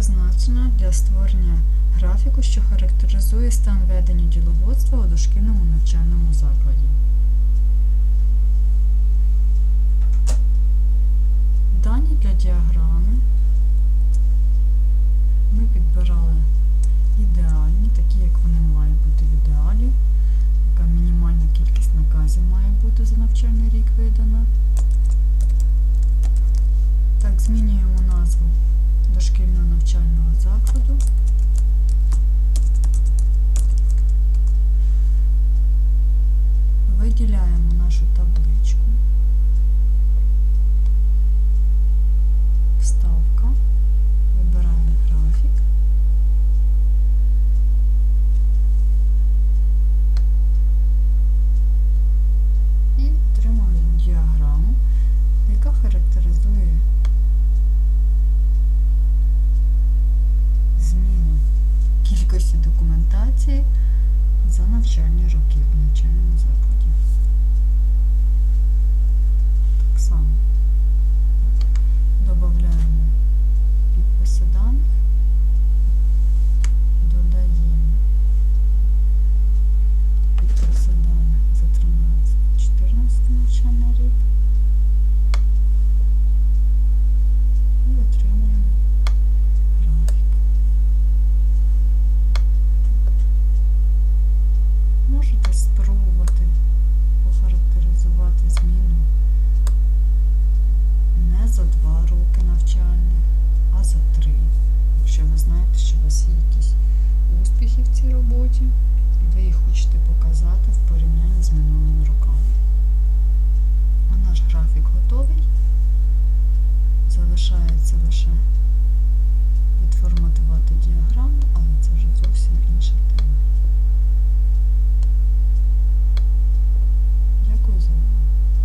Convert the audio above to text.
призначена для створення графіку, що характеризує стан ведення діловодства у дошкільному навчальному закладі. Дані для діаграми ми підбирали ідеальні, такі як вони мають бути в ідеалі, яка мінімальна кількість наказів має бути за навчальний рік видана. Так, змінюємо назву дошкільного навчального закладу. Виділяємо нашу табличку. За навчальні навчання, а за три, якщо ви знаєте, що у вас є якісь успіхи в цій роботі, і ви їх хочете показати в порівнянні з минулими роками. А наш графік готовий. Залишається лише відформатувати